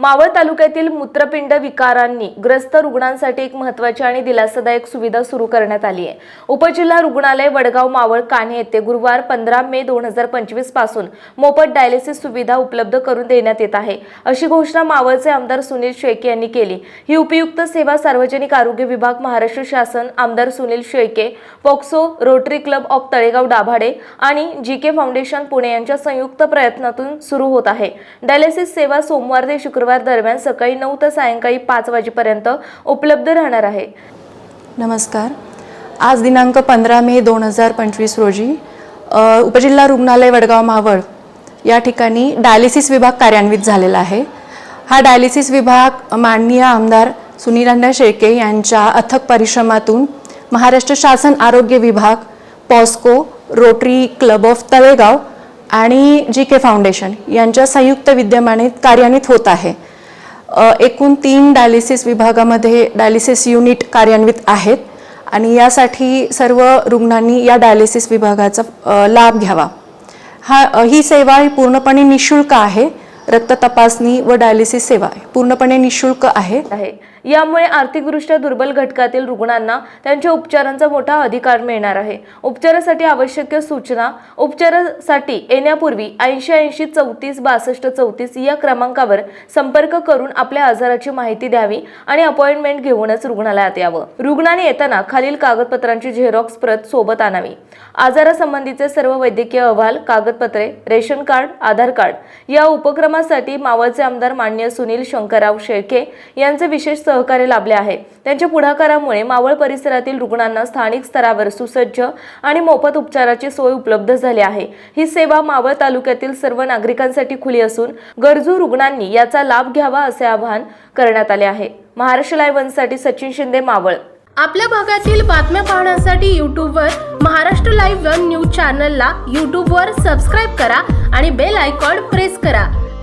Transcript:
मावळ तालुक्यातील मूत्रपिंड विकारांनी ग्रस्त रुग्णांसाठी एक महत्त्वाची आणि दिलासादायक सुविधा सुरू करण्यात आली आहे. उपजिल्हा रुग्णालय वडगाव मावळ कान्हे येथे गुरुवार पंधरा मे दोन हजार पंचवीसपासून मोफत डायलिसिस सुविधा उपलब्ध करून देण्यात येत आहे. अशी घोषणा मावळचे आमदार सुनील शेळके यांनी केली. ही उपयुक्त सेवा सार्वजनिक आरोग्य विभाग महाराष्ट्र शासन आमदार Sunil Shelke POCSO Rotary club of Talegaon Dabhade आणि जी के फाउंडेशन पुणे यांच्या संयुक्त प्रयत्नातून सुरू होत आहे. डायलिसिस सेवा सोमवार ते शुक्रवार दरम्यान सकाळी नऊ ते सायंकाळी पाच वाजेपर्यंत उपलब्ध राहणार आहे. नमस्कार. आज दिनांक पंधरा मे दोन हजार पंचवीस रोजी उपजिल्हा रुग्णालय वडगाव मावळ या ठिकाणी डायलिसिस विभाग कार्यान्वित झालेला आहे. हा डायलिसिस विभाग माननीय आमदार सुनीलांना शेळके यांच्या अथक परिश्रमातून महाराष्ट्र शासन आरोग्य विभाग POCSO Rotary club of Talegaon आणि जी के फाउंडेशन यांच्या संयुक्त विद्यमाने कार्यान्वित होत आहे. एकूण तीन डायलिसिस विभागामध्ये डायलिसिस युनिट कार्यान्वित आहेत आणि यासाठी सर्व रुग्णांनी या डायलिसिस विभागाचा लाभ घ्यावा. हा ही सेवा ही पूर्णपणे निशुल्क आहे. रक्त तपासणी व डायलिसिस सेवा पूर्णपणे निशुल्क आहे. आहे. यामुळे आर्थिकदृष्ट्या दुर्बल घटकातील रुग्णांना त्यांच्या उपचारांचा मोठा अधिकार मिळणार आहे. उपचारासाठी आवश्यक सूचना उपचारासाठी येण्यापूर्वी ऐंशी ऐंशी चौतीस बासष्ट चौतीस या क्रमांकावर संपर्क करून आपल्या आजाराची माहिती द्यावी आणि अपॉइंटमेंट घेऊनच रुग्णालयात यावं. रुग्णाने येताना खालील कागदपत्रांची झेरॉक्स प्रत सोबत आणावी. आजारासंबंधीचे सर्व वैद्यकीय अहवाल कागदपत्रे रेशन कार्ड आधार कार्ड या उपक्रमासाठी मावळचे आमदार मान्य सुनील शंकरराव शेळके यांचे विशेष सहकार्य लाभले आहे. त्यांच्या पुढाकारामुळे मावळ परिसरातील रुग्णांना स्थानिक स्तरावर सुसज्ज आणि मोफत उपचाराची सोय उपलब्ध झाली आहे. ही सेवा मावळ तालुक्यातील सर्व नागरिकांसाठी खुली असून गरजू रुग्णांनी याचा लाभ घ्यावा असे आवाहन करण्यात आले आहे. महाराष्ट्र लाईव्हसाठी सचिन शिंदे मावळ. आपल्या भागातील बातम्या पाहण्यासाठी यूट्यूबवर महाराष्ट्र लाईव्ह वन न्यूज चॅनलला यूट्यूबवर सबस्क्राईब करा आणि बेल आयकॉन प्रेस करा.